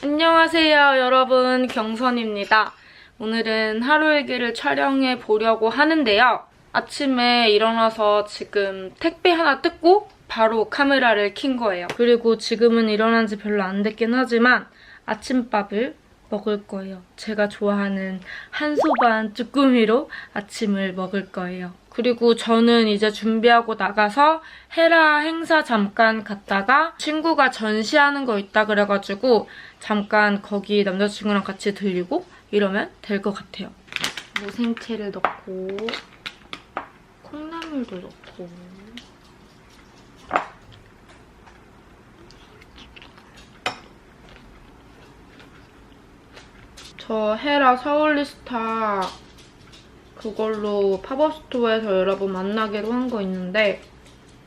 안녕하세요, 여러분. 경선입니다. 오늘은 하루 일기를 촬영해 보려고 하는데요. 아침에 일어나서 지금 택배 하나 뜯고 바로 카메라를 킨 거예요. 그리고 지금은 일어난 지 별로 안 됐긴 하지만 아침밥을 먹을 거예요. 제가 좋아하는 한소반 쭈꾸미로 아침을 먹을 거예요. 그리고 저는 이제 준비하고 나가서 헤라 행사 잠깐 갔다가 친구가 전시하는 거 있다 그래가지고 잠깐 거기 남자친구랑 같이 들리고 이러면 될 것 같아요. 뭐 무생채를 넣고 콩나물도 넣고 저 헤라 서울리스타 그걸로 팝업 스토어에서 여러분 만나기로 한 거 있는데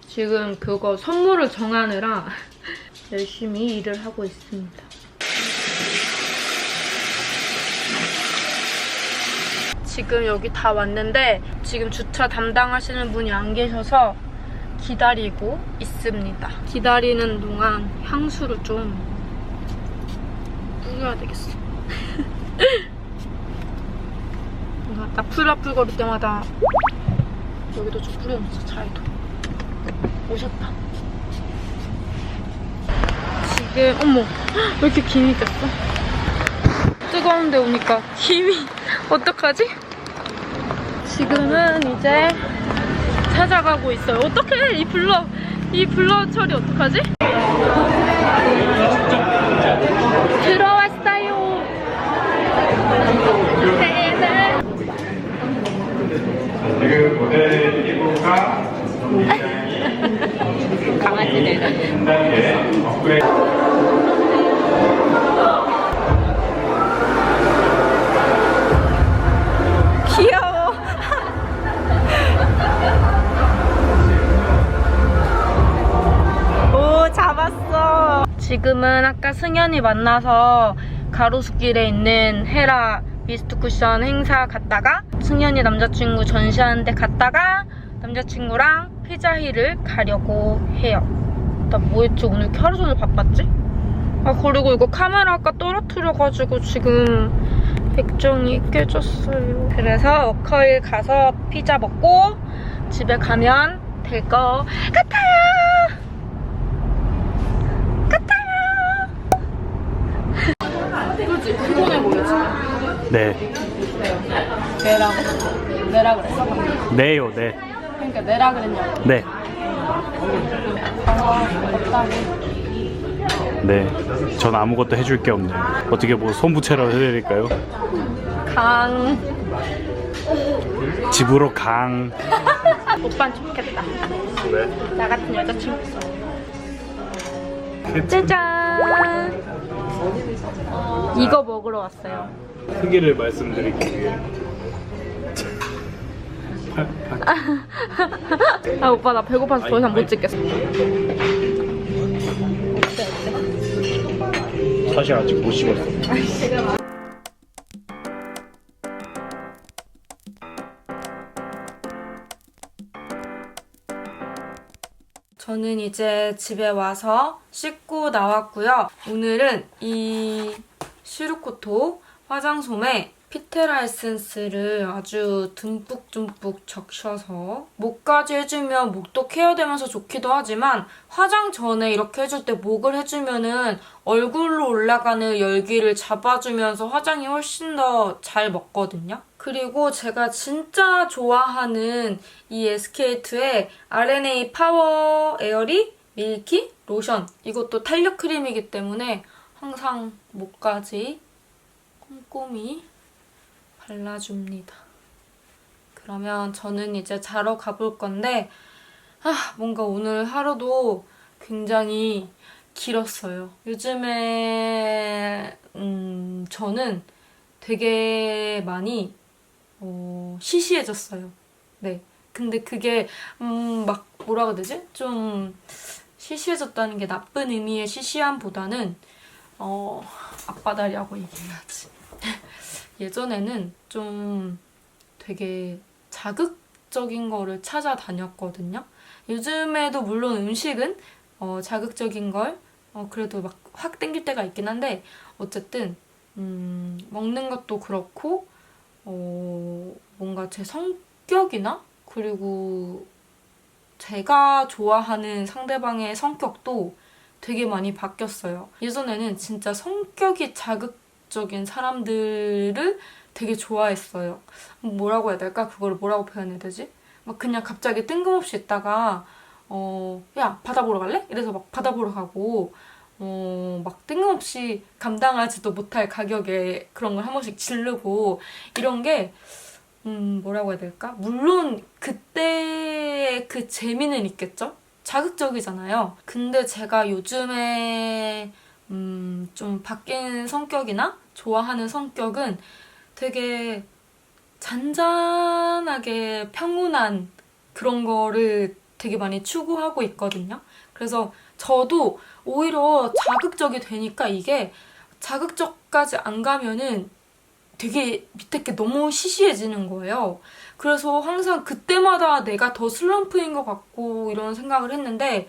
지금 그거 선물을 정하느라 열심히 일을 하고 있습니다. 지금 여기 다 왔는데 지금 주차 담당하시는 분이 안 계셔서 기다리고 있습니다. 기다리는 동안 향수를 좀 뿌려야 되겠어. 딱 풀라풀거릴 때마다 여기도 좀 뿌려놓자 차에도 오셨다 지금 어머 왜 이렇게 김이 꼈어 뜨거운데 오니까 김이 어떡하지? 지금은 이제 찾아가고 있어요 어떡해 이 블러 이 블러 처리 어떡하지? 들어왔어요 네네 지금 모델 1호가 강아지네 2단계 업그레이드 귀여워. 오, 잡았어. 지금은 아까 승현이 만나서 가로수길에 있는 헤라 미스트 쿠션 행사 갔다가 승현이 남자친구 전시하는 데 갔다가 남자친구랑 피자힐을 가려고 해요. 나 뭐했지? 오늘 이렇게 하루 종일 바빴지? 아, 그리고 이거 카메라 아까 떨어뜨려가지고 지금 백종이 깨졌어요. 그래서 워커힐 가서 피자 먹고 집에 가면 될 거 같아요. 같아요. 그렇지 피곤해 보이지? 네. 내라고 내라 그랬어? 네요, 네. 그러니까 내라 그랬냐고. 네. 아 없다고. 네. 전 아무것도 해줄 게 없네요. 어떻게 뭐 손부채라도 해드릴까요? 강 집으로 강. 오빠는 좋겠다. 네. 나 같은 여자친구 있어. 짜잔. 이거 먹으러 왔어요. 크기를 말씀드리기 위해. 아 오빠 나 배고파서 더 이상 못 찍겠어. 사실 아직 못 식었어. 저는 이제 집에 와서 씻고 나왔고요. 오늘은 이 슈르코토 화장솜에 피테라 에센스를 아주 듬뿍듬뿍 적셔서 목까지 해주면 목도 케어되면서 좋기도 하지만 화장 전에 이렇게 해줄 때 목을 해주면은 얼굴로 올라가는 열기를 잡아주면서 화장이 훨씬 더 잘 먹거든요. 그리고 제가 진짜 좋아하는 이 SK2의 RNA 파워 에어리 밀키 로션 이것도 탄력 크림이기 때문에 항상 목까지 꼼꼼히 발라줍니다. 그러면 저는 이제 자러 가볼 건데 아 뭔가 오늘 하루도 굉장히 길었어요. 요즘에 음 저는 되게 많이 어, 시시해졌어요. 네. 근데 그게 음, 막 뭐라 그래야 되지? 좀 시시해졌다는 게 나쁜 의미의 시시함보다는 어, 앞바다리라고 얘기해야지. 예전에는 좀 되게 자극적인 거를 찾아다녔거든요. 요즘에도 물론 음식은 어, 자극적인 걸 어, 그래도 막 확 땡길 때가 있긴 한데 어쨌든 음, 먹는 것도 그렇고 어, 뭔가 제 성격이나 그리고 제가 좋아하는 상대방의 성격도 되게 많이 바뀌었어요. 예전에는 진짜 성격이 자극 적인 사람들을 되게 좋아했어요. 뭐라고 해야 될까? 그걸 뭐라고 표현해야 되지? 막 그냥 갑자기 뜬금없이 있다가 어, 야, 바다 보러 갈래? 이래서 막 바다 보러 가고 어, 막 뜬금없이 감당하지도 못할 가격에 그런 걸 한 번씩 지르고 이런 게 음, 뭐라고 해야 될까? 물론 그때 그 재미는 있겠죠? 자극적이잖아요. 근데 제가 요즘에 음, 좀 바뀐 성격이나 좋아하는 성격은 되게 잔잔하게 평온한 그런 거를 되게 많이 추구하고 있거든요. 그래서 저도 오히려 자극적이 되니까 이게 자극적까지 안 가면은 되게 밑에 게 너무 시시해지는 거예요. 그래서 항상 그때마다 내가 더 슬럼프인 것 같고 이런 생각을 했는데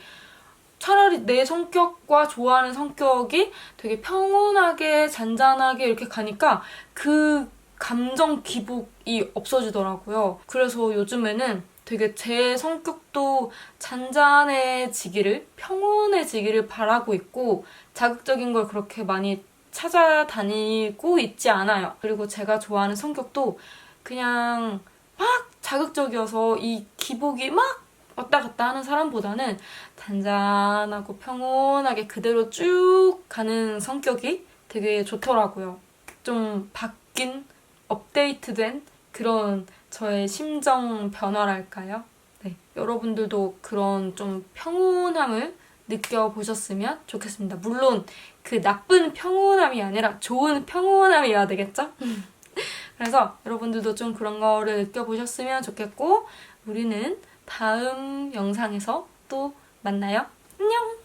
차라리 내 성격과 좋아하는 성격이 되게 평온하게 잔잔하게 이렇게 가니까 그 감정 기복이 없어지더라고요. 그래서 요즘에는 되게 제 성격도 잔잔해지기를 평온해지기를 바라고 있고 자극적인 걸 그렇게 많이 찾아다니고 있지 않아요. 그리고 제가 좋아하는 성격도 그냥 막 자극적이어서 이 기복이 막 왔다 갔다 하는 사람보다는 잔잔하고 평온하게 그대로 쭉 가는 성격이 되게 좋더라고요. 좀 바뀐, 업데이트된 그런 저의 심정 변화랄까요? 네. 여러분들도 그런 좀 평온함을 느껴보셨으면 좋겠습니다. 물론 그 나쁜 평온함이 아니라 좋은 평온함이어야 되겠죠? 그래서 여러분들도 좀 그런 거를 느껴보셨으면 좋겠고 우리는 다음 영상에서 또 만나요. 안녕!